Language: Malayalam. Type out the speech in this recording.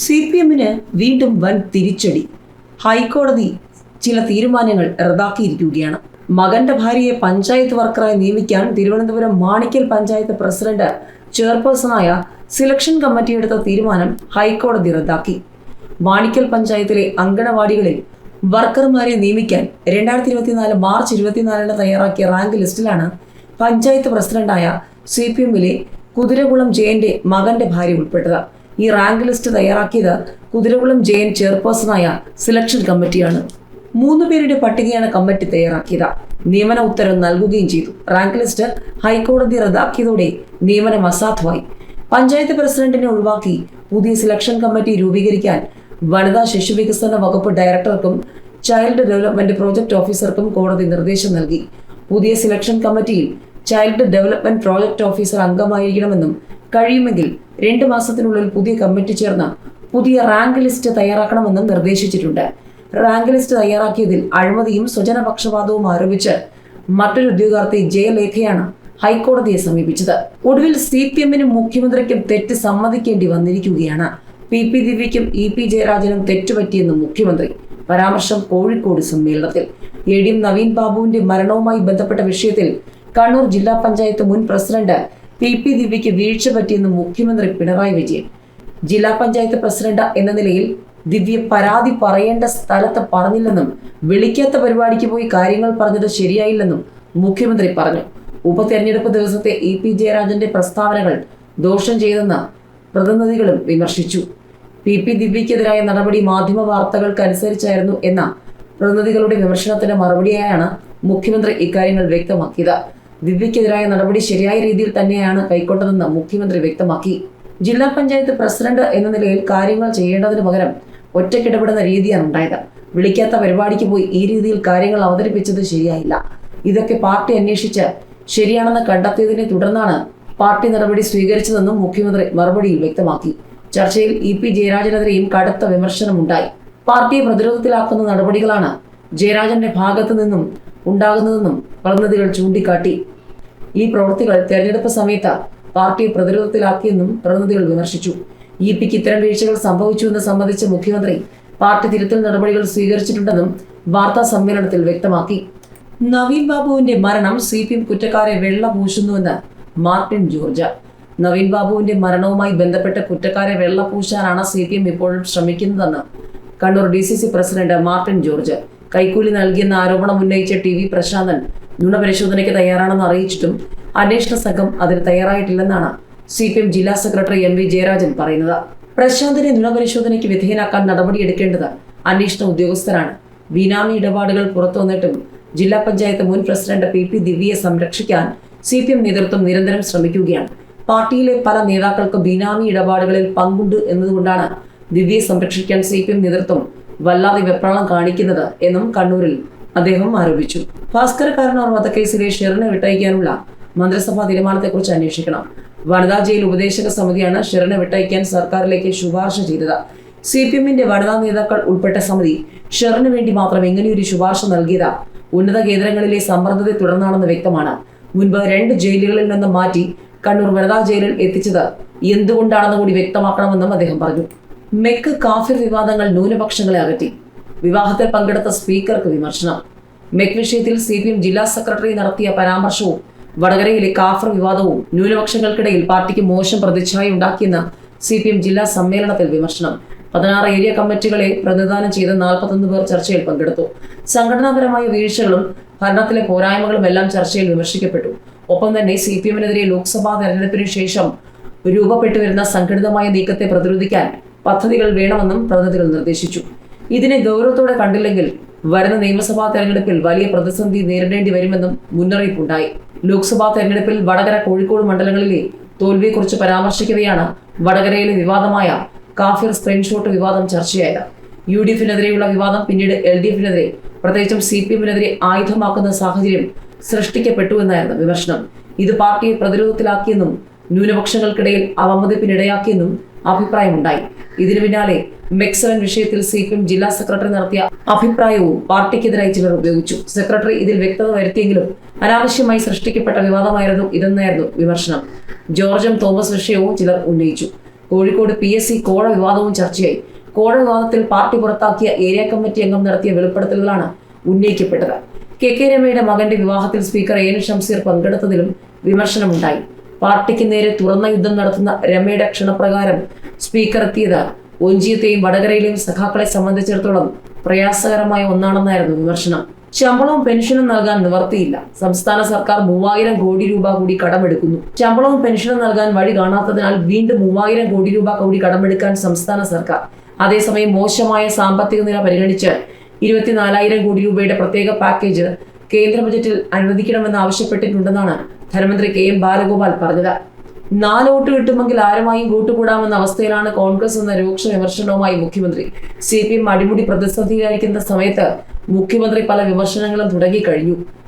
സി പി എമ്മിന് വീണ്ടും വൻ തിരിച്ചടി. ഹൈക്കോടതി ചില തീരുമാനങ്ങൾ റദ്ദാക്കിയിരിക്കുകയാണ്. മകന്റെ ഭാര്യയെ പഞ്ചായത്ത് വർക്കറായി നിയമിക്കാൻ തിരുവനന്തപുരം മാണിക്കൽ പഞ്ചായത്ത് പ്രസിഡന്റ് ചെയർപേഴ്സണായ സിലക്ഷൻ കമ്മിറ്റി എടുത്ത തീരുമാനം ഹൈക്കോടതി റദ്ദാക്കി. മാണിക്കൽ പഞ്ചായത്തിലെ അങ്കണവാടികളിൽ വർക്കർമാരെ നിയമിക്കാൻ രണ്ടായിരത്തി ഇരുപത്തിനാല് മാർച്ച് ഇരുപത്തിനാലിന് തയ്യാറാക്കിയ റാങ്ക് ലിസ്റ്റിലാണ് പഞ്ചായത്ത് പ്രസിഡന്റായ സി പി എമ്മിലെ കുതിരകുളം ജയന്റെ മകന്റെ ഭാര്യ ഉൾപ്പെട്ടത്. ഈ റാങ്ക് ലിസ്റ്റ് തയ്യാറാക്കിയത് കുതിരകുളം ജയൻ ചെയർപേഴ്സണായ സെലക്ഷൻ കമ്മിറ്റിയാണ് മൂന്ന് പേരുടെ പട്ടികയാണ് കമ്മിറ്റി തയ്യാറാക്കിയത്. നിയമന ഉത്തരവ് നൽകുകയും ചെയ്തു. റാങ്ക് ലിസ്റ്റ് ഹൈക്കോടതി റദ്ദാക്കിയതോടെ നിയമനം അസാധുവായി. പഞ്ചായത്ത് പ്രസിഡന്റിനെ ഒഴിവാക്കി പുതിയ സെലക്ഷൻ കമ്മിറ്റി രൂപീകരിക്കാൻ വനിതാ ശിശുവികസന വകുപ്പ് ഡയറക്ടർക്കും ചൈൽഡ് ഡെവലപ്മെന്റ് പ്രോജക്ട് ഓഫീസർക്കും കോടതി നിർദ്ദേശം നൽകി. പുതിയ സെലക്ഷൻ കമ്മിറ്റിയിൽ ചൈൽഡ് ഡെവലപ്മെന്റ് പ്രോജക്ട് ഓഫീസർ അംഗമായിരിക്കണമെന്നും കഴിയുമെങ്കിൽ രണ്ട് മാസത്തിനുള്ളിൽ പുതിയ കമ്മിറ്റി ചേർന്ന് പുതിയ റാങ്ക് ലിസ്റ്റ് തയ്യാറാക്കണമെന്നും നിർദ്ദേശിച്ചിട്ടുണ്ട്. റാങ്ക് ലിസ്റ്റ് തയ്യാറാക്കിയതിൽ അഴിമതിയും സ്വജനപക്ഷപാതവും ആരോപിച്ച് മറ്റൊരു ഉദ്യോഗാർത്ഥി ജയലേഖയാണ് ഹൈക്കോടതിയെ സമീപിച്ചത്. ഒടുവിൽ സി പി എമ്മിനും മുഖ്യമന്ത്രിക്കും തെറ്റ് സമ്മതിക്കേണ്ടി വന്നിരിക്കുകയാണ്. പി പി ദിവ്യയ്ക്കും ഇ പി ജയരാജനും തെറ്റുപറ്റിയെന്നും മുഖ്യമന്ത്രി. പരാമർശം കോഴിക്കോട് സമ്മേളനത്തിൽ. എ ഡി എം നവീൻ ബാബുവിന്റെ മരണവുമായി ബന്ധപ്പെട്ട വിഷയത്തിൽ കണ്ണൂർ ജില്ലാ പഞ്ചായത്ത് മുൻ പ്രസിഡന്റ് പി പി ദിവ്യയ്ക്ക് വീഴ്ച പറ്റിയെന്നും മുഖ്യമന്ത്രി പിണറായി വിജയൻ. ജില്ലാ പഞ്ചായത്ത് പ്രസിഡന്റ് എന്ന നിലയിൽ ദിവ്യ പരാതി പറയേണ്ട സ്ഥലത്ത് പറഞ്ഞില്ലെന്നും വിളിക്കാത്ത പരിപാടിക്ക് പോയി കാര്യങ്ങൾ പറഞ്ഞത് ശരിയായില്ലെന്നും മുഖ്യമന്ത്രി പറഞ്ഞു. ഉപതെരഞ്ഞെടുപ്പ് ദിവസത്തെ ഇ പി ജയരാജന്റെ പ്രസ്താവനകൾ ദോഷം ചെയ്തെന്ന് പ്രതിനിധികളും വിമർശിച്ചു. പി പി ദിവ്യക്കെതിരായ നടപടി മാധ്യമ വാർത്തകൾക്കനുസരിച്ചായിരുന്നു എന്ന പ്രതിനിധികളുടെ വിമർശനത്തിന് മറുപടിയായാണ് മുഖ്യമന്ത്രി ഇക്കാര്യങ്ങൾ വ്യക്തമാക്കിയത്. ദിവ്യക്കെതിരായ നടപടി ശരിയായ രീതിയിൽ തന്നെയാണ് കൈക്കൊണ്ടതെന്ന് മുഖ്യമന്ത്രി വ്യക്തമാക്കി. ജില്ലാ പഞ്ചായത്ത് പ്രസിഡന്റ് എന്ന നിലയിൽ കാര്യങ്ങൾ ചെയ്യേണ്ടതിന് പകരം ഒറ്റക്കിടപെടുന്ന രീതിയാണ് ഉണ്ടായത്. വിളിക്കാത്ത പരിപാടിക്ക് പോയി ഈ രീതിയിൽ കാര്യങ്ങൾ അവതരിപ്പിച്ചത് ശരിയായില്ല. ഇതൊക്കെ പാർട്ടി അന്വേഷിച്ച് ശരിയാണെന്ന് കണ്ടെത്തിയതിനെ തുടർന്നാണ് പാർട്ടി നടപടി സ്വീകരിച്ചതെന്നും മുഖ്യമന്ത്രി മറുപടിയിൽ വ്യക്തമാക്കി. ചർച്ചയിൽ ഇ പി ജയരാജനെതിരെയും കടുത്ത വിമർശനമുണ്ടായി. പാർട്ടിയെ പ്രതിരോധത്തിലാക്കുന്ന നടപടികളാണ് ജയരാജന്റെ ഭാഗത്തു നിന്നും ഉണ്ടാകുന്നതെന്നും പ്രതിനിധികൾ ചൂണ്ടിക്കാട്ടി. ഈ പ്രവൃത്തികൾ തെരഞ്ഞെടുപ്പ് സമയത്ത് പാർട്ടി പ്രതിരോധത്തിലാക്കിയെന്നും പ്രതിനിധികൾ വിമർശിച്ചു. ഇ പിക്ക് ഇത്തരം വീഴ്ചകൾ സംഭവിച്ചുവെന്ന് സംബന്ധിച്ച് മുഖ്യമന്ത്രി പാർട്ടി തിരുത്തൽ നടപടികൾ സ്വീകരിച്ചിട്ടുണ്ടെന്നും വാർത്താ സമ്മേളനത്തിൽ വ്യക്തമാക്കി. നവീൻ ബാബുവിന്റെ മരണം സി പി എം കുറ്റക്കാരെ വെള്ള പൂശുന്നുവെന്ന് മാർട്ടിൻ ജോർജ്. നവീൻ ബാബുവിന്റെ മരണവുമായി ബന്ധപ്പെട്ട് കുറ്റക്കാരെ വെള്ളപൂശാനാണ് സി പി എം ഇപ്പോഴും ശ്രമിക്കുന്നതെന്ന് Kannur D C C president Martin George. കൈക്കൂലി നൽകിയെന്ന ആരോപണം ഉന്നയിച്ച ടി വി പ്രശാന്തൻ നുണപരിശോധനയ്ക്ക് തയ്യാറാണെന്ന് അറിയിച്ചിട്ടും അന്വേഷണ സംഘം അതിന് തയ്യാറായിട്ടില്ലെന്നാണ് സി പി എം ജില്ലാ സെക്രട്ടറി എം വി ജയരാജൻ പറയുന്നത്. പ്രശാന്തിനെ നുണപരിശോധനയ്ക്ക് വിധേയനാക്കാൻ നടപടിയെടുക്കേണ്ടത് അന്വേഷണ ഉദ്യോഗസ്ഥരാണ്. ബിനാമി ഇടപാടുകൾ പുറത്തു വന്നിട്ടും ജില്ലാ പഞ്ചായത്ത് മുൻ പ്രസിഡന്റ് പി പി ദിവ്യയെ സംരക്ഷിക്കാൻ സി പി എം നേതൃത്വം നിരന്തരം ശ്രമിക്കുകയാണ്. പാർട്ടിയിലെ പല നേതാക്കൾക്ക് ബിനാമി ഇടപാടുകളിൽ പങ്കുണ്ട് എന്നതുകൊണ്ടാണ് ദിവ്യയെ സംരക്ഷിക്കാൻ സി പി എം നേതൃത്വം വല്ലാതെ വെപ്രാളം കാണിക്കുന്നത് എന്നും കണ്ണൂരിൽ അദ്ദേഹം ആരോപിച്ചു. ഭാസ്കര കാരണവർ വധക്കേസിലെ ഷെറിനെ വിട്ടയക്കാനുള്ള മന്ത്രിസഭാ തീരുമാനത്തെക്കുറിച്ച് അന്വേഷിക്കണം. വനിതാ ജയിൽ ഉപദേശക സമിതിയാണ് ഷെറിനെ വിട്ടയക്കാൻ സർക്കാരിലേക്ക് ശുപാർശ ചെയ്തത്. സി പി എമ്മിന്റെ വനിതാ നേതാക്കൾ ഉൾപ്പെട്ട സമിതി ഷെറിന് വേണ്ടി മാത്രം ഇങ്ങനെയൊരു ശുപാർശ നൽകിയത് ഉന്നത കേന്ദ്രങ്ങളിലെ സമ്മർദ്ദത്തെ തുടർന്നാണെന്ന് വ്യക്തമാണ്. മുൻപ് രണ്ട് ജയിലുകളിൽ നിന്ന് മാറ്റി കണ്ണൂർ വനിതാ ജയിലിൽ എത്തിച്ചത് എന്തുകൊണ്ടാണെന്ന് കൂടി വ്യക്തമാക്കണമെന്നും അദ്ദേഹം പറഞ്ഞു. മെക്ക് കാഫിർ വിവാദങ്ങൾ ന്യൂനപക്ഷങ്ങളെ അകറ്റി. വിവാഹത്തിൽ പങ്കെടുത്ത സ്പീക്കർക്ക് വിമർശനം. മെക്ക് വിഷയത്തിൽ സി പി എം ജില്ലാ സെക്രട്ടറി നടത്തിയ പരാമർശവും വടകരയിലെ കാഫർ വിവാദവും ന്യൂനപക്ഷങ്ങൾക്കിടയിൽ പാർട്ടിക്ക് മോശം പ്രതിച്ഛായ ഉണ്ടാക്കിയെന്ന് സി പി എം ജില്ലാ സമ്മേളനത്തിൽ വിമർശനം. പതിനാറ് ഏരിയ കമ്മിറ്റികളെ പ്രതിദാനം ചെയ്ത് നാൽപ്പത്തൊന്ന് പേർ ചർച്ചയിൽ പങ്കെടുത്തു. സംഘടനാപരമായ വീഴ്ചകളും ഭരണത്തിലെ പോരായ്മകളും എല്ലാം ചർച്ചയിൽ വിമർശിക്കപ്പെട്ടു. ഒപ്പം തന്നെ സി പി എമ്മിനെതിരെ ലോക്സഭാ തെരഞ്ഞെടുപ്പിന് ശേഷം രൂപപ്പെട്ടു വരുന്ന സംഘടിതമായ നീക്കത്തെ പ്രതിരോധിക്കാൻ പദ്ധതികൾ വേണമെന്നും പ്രതിനിധികൾ നിർദ്ദേശിച്ചു. ഇതിനെ ഗൗരവത്തോടെ കണ്ടില്ലെങ്കിൽ വരുന്ന നിയമസഭാ തെരഞ്ഞെടുപ്പിൽ വലിയ പ്രതിസന്ധി നേരിടേണ്ടി വരുമെന്നും മുന്നറിയിപ്പുണ്ടായി. ലോക്സഭാ തെരഞ്ഞെടുപ്പിൽ വടകര കോഴിക്കോട് മണ്ഡലങ്ങളിലെ തോൽവിയെക്കുറിച്ച് പരാമർശിക്കവെയാണ് വടകരയിലെ വിവാദമായ കാഫിർ സ്ക്രീൻഷോട്ട് വിവാദം ചർച്ചയായത്. യു ഡി എഫിനെതിരെയുള്ള വിവാദം പിന്നീട് എൽ ഡി എഫിനെതിരെ പ്രത്യേകിച്ചും സി പി എമ്മിനെതിരെ ആയുധമാക്കുന്ന സാഹചര്യം സൃഷ്ടിക്കപ്പെട്ടു എന്നായിരുന്നു വിമർശനം. ഇത് പാർട്ടിയെ പ്രതിരോധത്തിലാക്കിയെന്നും ന്യൂനപക്ഷങ്ങൾക്കിടയിൽ അവമതിപ്പിനിടയാക്കിയെന്നും അഭിപ്രായമുണ്ടായി. ഇതിനു പിന്നാലെ മെക്സവൻ വിഷയത്തിൽ സി പി എം ജില്ലാ സെക്രട്ടറി നടത്തിയ അഭിപ്രായവും പാർട്ടിക്കെതിരായി ചിലർ ഉപയോഗിച്ചു. സെക്രട്ടറി ഇതിൽ വ്യക്തത വരുത്തിയെങ്കിലും അനാവശ്യമായി സൃഷ്ടിക്കപ്പെട്ട വിവാദമായിരുന്നു ഇതെന്നായിരുന്നു വിമർശനം. ജോർജും തോമസ് വിഷയവും ചിലർ ഉന്നയിച്ചു. കോഴിക്കോട് പി എസ് സി കോഴ വിവാദവും ചർച്ചയായി. കോഴ വിവാദത്തിൽ പാർട്ടി പുറത്താക്കിയ ഏരിയ കമ്മിറ്റി അംഗം നടത്തിയ വെളിപ്പെടുത്തലുകളാണ് ഉന്നയിക്കപ്പെട്ടത്. കെ കെ രമയുടെ മകന്റെ വിവാഹത്തിൽ സ്പീക്കർ എൻ ഷംസീർ പങ്കെടുത്തതിലും വിമർശനമുണ്ടായി. പാർട്ടിക്ക് നേരെ തുറന്ന യുദ്ധം നടത്തുന്ന രമയുടെ ക്ഷണപ്രകാരം സ്പീക്കർ എത്തിയത് ഒഞ്ചിയത്തെയും വടകരയിലെയും സഖാക്കളെ സംബന്ധിച്ചിടത്തോളം പ്രയാസകരമായ ഒന്നാണെന്നായിരുന്നു വിമർശനം. ശമ്പളവും പെൻഷനും നൽകാൻ നിവർത്തിയില്ല. സംസ്ഥാന സർക്കാർ മൂവായിരം കോടി രൂപ കൂടി കടമെടുക്കുന്നു. ശമ്പളവും പെൻഷനും നൽകാൻ വഴി കാണാത്തതിനാൽ വീണ്ടും മൂവായിരം കോടി രൂപ കൂടി കടമെടുക്കാൻ സംസ്ഥാന സർക്കാർ. അതേസമയം മോശമായ സാമ്പത്തിക നില പരിഗണിച്ച് ഇരുപത്തിനാലായിരം കോടി രൂപയുടെ പ്രത്യേക പാക്കേജ് കേന്ദ്ര ബജറ്റിൽ അനുവദിക്കണമെന്ന് ആവശ്യപ്പെട്ടിട്ടുണ്ടെന്നാണ് ധനമന്ത്രി കെ എം ബാലഗോപാൽ പറഞ്ഞത്. നാല് വോട്ട് കിട്ടുമെങ്കിൽ ആരുമായും കൂട്ടുകൂടാമെന്ന അവസ്ഥയിലാണ് കോൺഗ്രസ് എന്ന രൂക്ഷ വിമർശനവുമായി മുഖ്യമന്ത്രി. സി പി എം അടിമുടി പ്രതിസന്ധിയിലായിരിക്കുന്ന സമയത്ത് മുഖ്യമന്ത്രി പല വിമർശനങ്ങളും തുടങ്ങിക്കഴിഞ്ഞു.